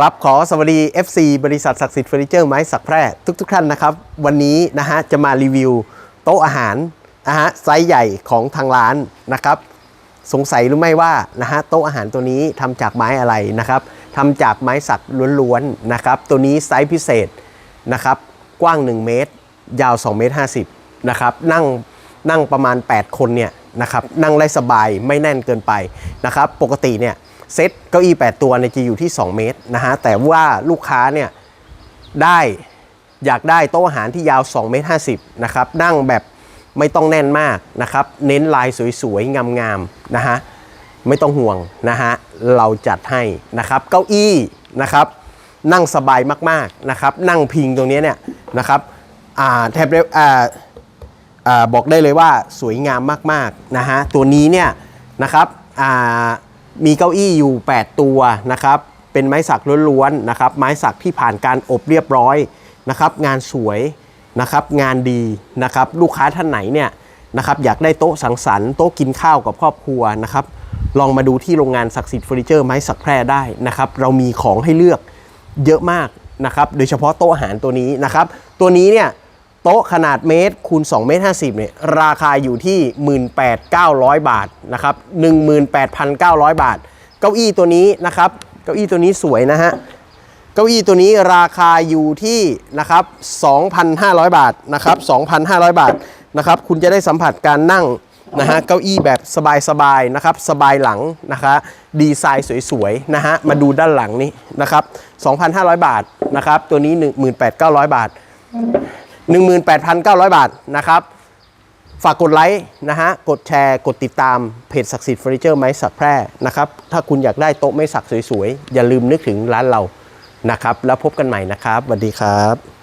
ครับขอสวัสดี FC บริษัทศักดิ์สิทธิ์เฟอร์นิเจอร์ไม้สักแพร่ทุกๆท่านนะครับ วันนี้นะฮะจะมารีวิวโต๊ะอาหารนะฮะไซส์ใหญ่ของทางร้านนะครับ สงสัยหรือไม่ว่านะฮะโต๊ะอาหารตัวนี้ทำจากไม้อะไรนะครับทำจากไม้สักล้วนๆนะครับตัวนี้ไซส์พิเศษนะครับกว้าง 1 เมตร ยาว2เมตร50นะครับนั่งนั่งประมาณ 8 คนเนี่ยนะครับนั่งได้สบายไม่แน่นเกินไปนะครับปกติเนี่ย เซตเก้าอี้ 8 ตัวเนี่ยจะอยู่ที่ 2 เมตรนะฮะแต่ว่าลูกค้าเนี่ยได้อยากได้โต๊ะอาหารที่ยาว 2 เมตร 50 นะครับ นั่งแบบไม่ต้องแน่นมากนะครับ เน้นลายสวยๆ งามๆนะฮะไม่ต้องห่วงนะฮะเราจัดให้นะครับ เก้าอี้นะครับนั่งสบายมากๆนะครับ นั่งพิงตรงนี้เนี่ยนะครับอ่าแทบได้อ่าอ่าบอกได้เลยว่าสวยงามมากๆนะฮะตัวนี้เนี่ยนะครับอ่า มีเก้าอี้อยู่ 8 ตัวนะครับเป็นไม้สักล้วนๆนะครับไม้สักที่ผ่านการอบเรียบร้อยนะครับงานสวยนะครับงานดีนะครับลูกค้าท่านไหนเนี่ยนะครับอยากได้โต๊ะสังสรรค์โต๊ะกินข้าวกับครอบครัวนะครับลองมาดูที่โรงงานศักดิ์สิทธิ์เฟอร์นิเจอร์ไม้สักแพร่ได้นะครับเรามีของให้เลือกเยอะมากนะครับโดยเฉพาะโต๊ะอาหารตัวนี้นะครับตัวนี้เนี่ย โต๊ะขนาดเมตรคูณ2เมตร50เนี่ยราคาอยู่ที่ 18,900 บาทนะครับ18,900 บาท เก้าอี้ตัวนี้นะครับ เก้าอี้ตัวนี้สวยนะฮะ เก้าอี้ตัวนี้ราคาอยู่ที่นะครับ 2,500 บาทนะครับ 2,500 บาทนะครับ คุณจะได้สัมผัสการนั่งนะฮะ เก้าอี้แบบสบายๆนะครับ สบายหลังนะคะดีไซน์สวยๆนะฮะ มาดูด้านหลังนี้นะครับ 2,500 บาทนะครับ ตัวนี้ 18,900 บาท 18,900 บาทนะครับ ฝากกดไลค์นะฮะ กดแชร์ กดติดตามเพจศักดิ์สิทธิ์เฟอร์นิเจอร์ไม้สักแพร่นะครับ ถ้าคุณอยากได้โต๊ะไม้สักสวยๆ อย่าลืมนึกถึงร้านเรานะครับ แล้วพบกันใหม่นะครับสวัสดีครับ